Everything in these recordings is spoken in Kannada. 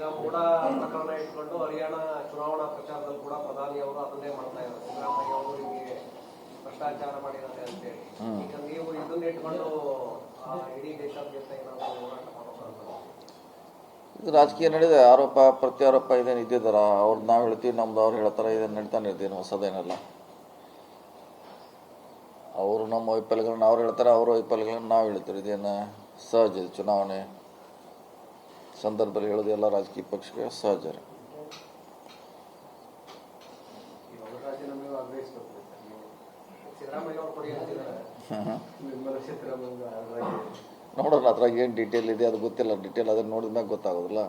ಈಗ ಮೂಡ ಪ್ರಕರಣ ಇಟ್ಕೊಂಡು ಹರಿಯಾಣ ಚುನಾವಣಾ ಪ್ರಚಾರದಲ್ಲಿ ಕೂಡ ಪ್ರಧಾನಿ ಅವರು ಅದನ್ನೇ ಮಾಡ್ತಾ ಇದ್ದಾರೆ. ಸಿದ್ದರಾಮಯ್ಯ ಅವರು ಹಿಂಗೆ ಭ್ರಷ್ಟಾಚಾರ ಮಾಡಿದ್ದಾರೆ ಅಂತೇಳಿ. ಈಗ ನೀವು ಇದನ್ನ ಇಟ್ಕೊಂಡು ಇಡೀ ದೇಶಾದ್ಯಂತ ಏನಾದರೂ ಹೋರಾಟ ಇದು ರಾಜಕೀಯ ನಡೆದ. ಆರೋಪ ಪ್ರತ್ಯಾರೋಪ ಇದೇನು ಇದ್ದಿದ್ದಾರ ಅವ್ರು ನಾವು ಹೇಳ್ತೀವಿ ನಮ್ದು ಅವ್ರು ಹೇಳ್ತಾರೆ ಇದನ್ನು ನಡೀತಾನೆ ಇರ್ತೀನಿ ಹೊಸದೇನಲ್ಲ ಅವರು ನಮ್ಮ ವೈಫಲ್ಯಗಳನ್ನ ಅವ್ರು ಹೇಳ್ತಾರೆ ಅವ್ರ ವೈಫಲ್ಯಗಳನ್ನ ನಾವು ಹೇಳ್ತೀವಿ. ಇದೇನು ಸಹಜ ಇದು ಚುನಾವಣೆ. ಸಂದರ್ಭದಲ್ಲಿ ಹೇಳೋದು ಎಲ್ಲ ರಾಜಕೀಯ ಪಕ್ಷಗಳ ಸಹಜ. ನೋಡೋಣ ಅದ್ರಾಗ ಏನು ಡೀಟೇಲ್ ಇದೆ ಅದು ಗೊತ್ತಿಲ್ಲ. ಡೀಟೇಲ್ ಅದನ್ನು ನೋಡಿದ್ಮ್ಯಾಗ ಗೊತ್ತಾಗೋದಿಲ್ಲ.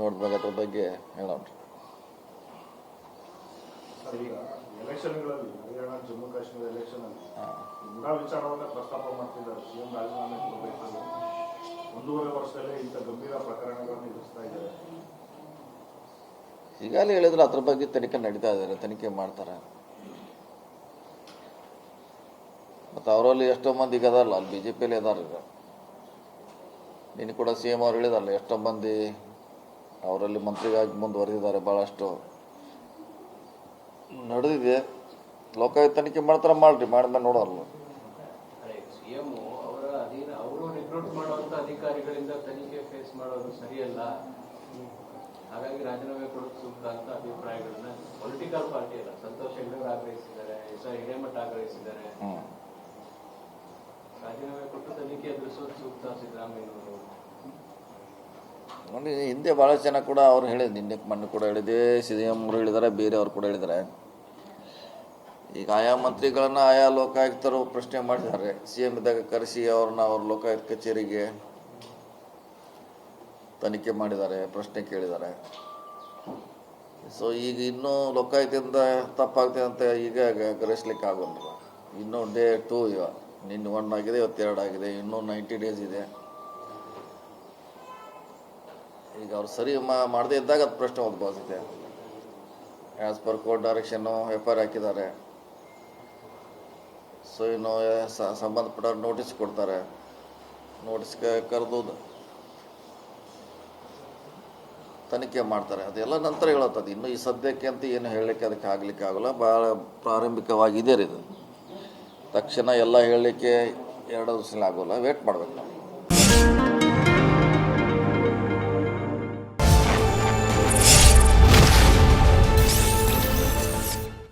ನೋಡಿದಾಗ ಅದ್ರ ಬಗ್ಗೆ ಹೇಳೋಣ. ಸರ್, ಎಲೆಕ್ಷನ್ಗಳಲ್ಲಿ ಹರಿಯಾಣ ಜಮ್ಮು ಕಾಶ್ಮೀರ ಎಲೆಕ್ಷನ್ ಅಲ್ಲಿ ವಿಚಾರವನ್ನ ಪ್ರಸ್ತಾಪ ಮಾಡ್ತಿದ್ದಾರೆ. ಸಿಎಂ ರಾಜೀನಾಮೆ ಕೊಡಬೇಕು. ಒಂದೂವರೆ ವರ್ಷದಲ್ಲೇ ಇಂಥ ಗಂಭೀರ ಪ್ರಕರಣಗಳನ್ನು ಎದುರಿಸ್ತಾ ಇದ್ದಾರೆ. ಈಗಾಗಲೇ ಹೇಳಿದ್ರು ಅದ್ರ ಬಗ್ಗೆ ತನಿಖೆ ನಡೀತಾ ಇದ್ದಾರೆ, ತನಿಖೆ ಮಾಡ್ತಾರೆ. ಮತ್ತು ಅವರಲ್ಲಿ ಎಷ್ಟೋ ಮಂದಿ ಈಗ ಅದಲ್ಲ ಅಲ್ಲಿ ಬಿ ಜೆ ಪಿಯಲ್ಲಿ ನೀನು ಕೂಡ ಸಿ ಎಂ ಅವ್ರು ಹೇಳಿದಾರಲ್ಲ, ಎಷ್ಟೋ ಮಂದಿ ಅವರಲ್ಲಿ ಮಂತ್ರಿಗಾಗಿ ಮುಂದುವರೆದಿದ್ದಾರೆ ಭಾಳಷ್ಟು ನಡೆದಿದೆ. ಲೋಕಾಯುಕ್ತ ತನಿಖೆ ಮಾಡ್ತಾರೆ, ಮಾಡ್ರಿ, ಮಾಡಿದ್ಮೇಲೆ ನೋಡೋಲ್ಲ ಸಿಎಂ ಅವರ ಅಧೀನ ಅವರು ರಿಕ್ರೂಟ್ ಮಾಡುವಂತ ಅಧಿಕಾರಿಗಳಿಂದ ತನಿಖೆ ಫೇಸ್ ಮಾಡೋದು ಸರಿಯಲ್ಲ. ಹಾಗಾಗಿ ರಾಜೀನಾಮೆ ಕೊಡೋದು ಸೂಕ್ತ ಅಂತ ಅಭಿಪ್ರಾಯಗಳನ್ನ ಪೊಲಿಟಿಕಲ್ ಪಾರ್ಟಿ ಅಲ್ಲ. ಸಂತೋಷ್ ಹೆಗ್ಡೆ ಆಗ್ರಹಿಸಿದ್ದಾರೆ ಎಸ್ ಐ ಹಿರೇಮಠ ಆಗ್ರಹಿಸಿದ್ದಾರೆ. ರಾಜೀನಾಮೆ ಕೊಟ್ಟು ತನಿಖೆ ಎದುರಿಸೋದು ಸೂಕ್ತ ಸಿದ್ದರಾಮಯ್ಯನವರು. ನೋಡಿ ಹಿಂದೆ ಭಾಳ ಜನ ಕೂಡ ಅವ್ರು ಹೇಳಿದ್ರು ನಿನ್ನೆ ಮಣ್ಣು ಕೂಡ ಹೇಳಿದೆ ಸಿ ಎಂ ಅವರು ಹೇಳಿದ್ದಾರೆ ಬೇರೆ ಅವ್ರು ಕೂಡ ಹೇಳಿದ್ದಾರೆ ಈಗ ಆಯಾ ಮಂತ್ರಿಗಳನ್ನ ಆಯಾ ಲೋಕಾಯುಕ್ತರು ಪ್ರಶ್ನೆ ಮಾಡಿದ್ದಾರೆ. ಸಿ ಎಂ ಇದ್ದಾಗ ಕರೆಸಿ ಅವ್ರನ್ನ ಅವ್ರ ಲೋಕಾಯುಕ್ತ ಕಚೇರಿಗೆ ತನಿಖೆ ಮಾಡಿದ್ದಾರೆ, ಪ್ರಶ್ನೆ ಕೇಳಿದ್ದಾರೆ. ಸೊ ಈಗ ಇನ್ನೂ ಲೋಕಾಯುಕ್ತದಿಂದ ತಪ್ಪಾಗ್ತದೆ ಅಂತ ಈಗ ಗ್ರಹಿಸ್ಲಿಕ್ಕೆ ಆಗೋಲ್ಲ ಇನ್ನೂ ಡೇ ಟೂ ಇವ. ನಿನ್ನೆ ಒನ್ ಆಗಿದೆ ಇವತ್ತೆರಡು ಆಗಿದೆ. ಇನ್ನೂ ನೈಂಟಿ ಡೇಸ್ ಇದೆ. ಈಗ ಅವ್ರು ಸರಿ ಮಾಡದೇ ಇದ್ದಾಗ ಅದು ಪ್ರಶ್ನೆ ಉದ್ಭವಿಸುತ್ತೆ ಆ್ಯಸ್ ಪರ್ ಕೋರ್ಟ್ ಡೈರೆಕ್ಷನ್ನು ಎಫ್ ಐ ಆರ್ ಹಾಕಿದ್ದಾರೆ. ಸೊ ಇನ್ನು ಸಂಬಂಧಪಟ್ಟ ನೋಟಿಸ್ ಕೊಡ್ತಾರೆ. ನೋಟಿಸ್ ಕರೆದು ತನಿಖೆ ಮಾಡ್ತಾರೆ. ಅದೆಲ್ಲ ನಂತರ ಹೇಳತ್ತದು. ಇನ್ನು ಈ ಸದ್ಯಕ್ಕೆ ಅಂತ ಏನು ಹೇಳಲಿಕ್ಕೆ ಅದಕ್ಕೆ ಆಗಲಿಕ್ಕೆ ಆಗೋಲ್ಲ. ಭಾಳ ಪ್ರಾರಂಭಿಕವಾಗಿದೆ ರೀ ಇದು. ತಕ್ಷಣ ಎಲ್ಲ ಹೇಳಲಿಕ್ಕೆ ಎರಡು ದಿವಸ ಆಗೋಲ್ಲ. ವೇಟ್ ಮಾಡ್ಬೇಕು